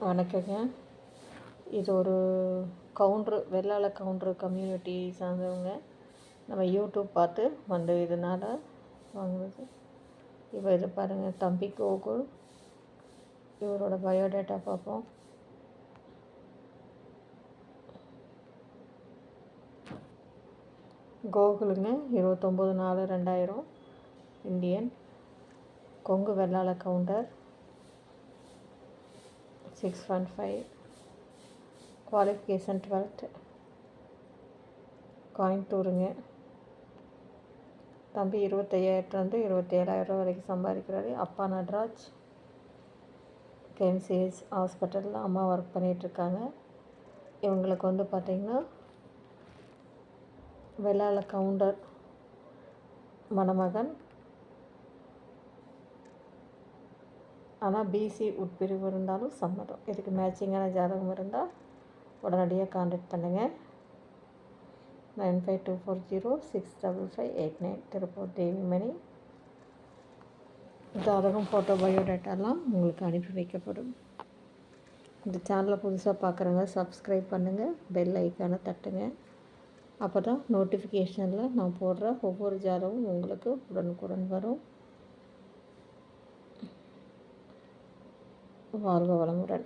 வணக்கங்க. இது ஒரு கவுண்ட்ரு வெள்ளாள கவுண்ட்ரு கம்யூனிட்டி சார்ந்தவங்க. நம்ம யூடியூப் பார்த்து வந்து இதனால் வாங்குனது இப்போ இதை பாருங்கள் தம்பி கோகுல். இவரோட பயோடேட்டா பார்ப்போம். கோகுலுங்க இருபத்தொம்போது நாலு ரெண்டாயிரம். Indian. Kongu Vellala Gounder six one five qualification twelfth கோயம்புத்தூருங்க தம்பி இருபத்தையாயிரத்துலேருந்து இருபத்தேழாயிரம் வரைக்கும் சம்பாதிக்கிறாரு. அப்பா நட்ராஜ். கேஎம்சிஹெச் ஹாஸ்பிட்டலில் அம்மா ஒர்க் பண்ணிகிட்ருக்காங்க இவங்களுக்கு வந்து பார்த்திங்கன்னா வெள்ளாள கவுண்டர் மணமகன் ஆனால் பிசி உட்பிரிவு இருந்தாலும் சம்மதம். இதுக்கு மேட்சிங்கான ஜாதகம் இருந்தால் உடனடியாக காண்டாக்ட் பண்ணுங்கள் nine five two four zero six double five eight nine Tiruppur Devimani ஜாதகம் ஃபோட்டோ பயோடேட்டாலாம் உங்களுக்கு அனுப்பி வைக்கப்படும். இந்த சேனலை புதுசாக பார்க்குறவங்க சப்ஸ்கிரைப் பண்ணுங்கள் பெல் ஐக்கானை தட்டுங்க. அப்போ தான் நோட்டிஃபிகேஷனில் நான் போடுற ஒவ்வொரு ஜாதகமும் உங்களுக்கு உடனுக்குடன் வரும். வாழ்க வளமுடன்.